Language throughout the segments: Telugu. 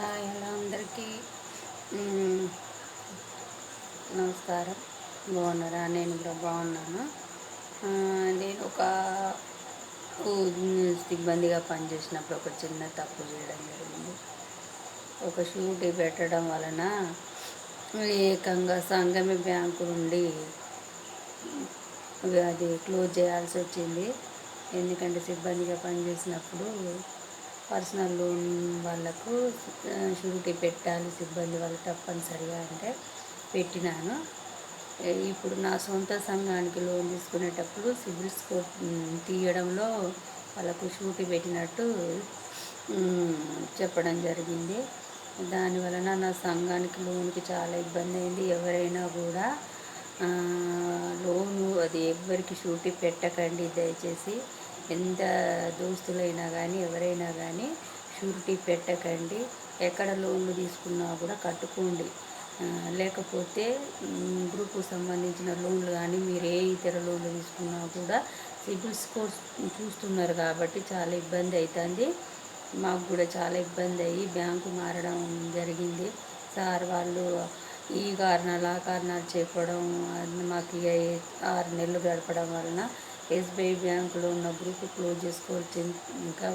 హాయ్ అందరికీ నమస్కారం. బాగున్నారా? నేను కూడా బాగున్నాను. నేను ఒక సిబ్బందిగా పనిచేసినప్పుడు ఒక చిన్న తప్పు చేయడం జరిగింది. ఒక షూటీ పెట్టడం వలన ఏకంగా సంగమి బ్యాంకు నుండి అది క్లోజ్ చేయాల్సి వచ్చింది. ఎందుకంటే సిబ్బందిగా పనిచేసినప్పుడు పర్సనల్ లోన్ వాళ్ళకు షూరిటీ పెట్టాలి సిబ్బంది వాళ్ళు తప్పనిసరిగా అంటే పెట్టినాను. ఇప్పుడు నా సొంత సంఘానికి లోన్ తీసుకునేటప్పుడు సిబిల్ స్కోర్ తీయడంలో వాళ్ళకు షూరిటీ పెట్టినట్టు చెప్పడం జరిగింది. దాని వలన నా సంఘానికి లోన్కి చాలా ఇబ్బంది అయింది. ఎవరైనా కూడా లోను అది ఎవరికి షూరిటీ పెట్టకండి దయచేసి. ఎంత దోస్తులైనా కానీ ఎవరైనా కానీ షూరిటీ పెట్టకండి. ఎక్కడ లోన్లు తీసుకున్నా కూడా కట్టుకోండి. లేకపోతే గ్రూప్కు సంబంధించిన లోన్లు కానీ మీరు ఏ ఇతర లోన్లు తీసుకున్నా కూడా సిబిల్ స్కోర్ చూస్తున్నారు కాబట్టి చాలా ఇబ్బంది అవుతుంది మాకు కూడా చాలా ఇబ్బంది అయ్యి బ్యాంకు మారడం జరిగింది. సార్ వాళ్ళు ఈ కారణాలు ఆ కారణాలు చెప్పడం మాకు ఇక ఆరు నెలలు గడపడం వలన ఎస్బీఐ బ్యాంకులో ఉన్న గ్రూప్ క్లోజ్ చేసుకోవాల్సి ఇంకా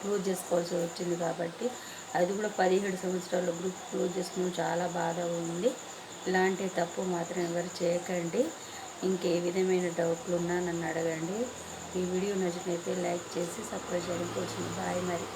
క్లోజ్ చేసుకోవాల్సి వచ్చింది కాబట్టి అది కూడా పదిహేడు సంవత్సరాల గ్రూప్ క్లోజ్ చేసుకుని చాలా బాధ ఉంది. ఇలాంటి తప్పు మాత్రం ఎవరు చేయకండి. ఇంకే విధమైన డౌట్లు ఉన్నా నన్ను అడగండి. ఈ వీడియో నచ్చినైతే లైక్ చేసి సబ్స్క్రైబ్ చేయడం. కోసం బాయ్ మరి.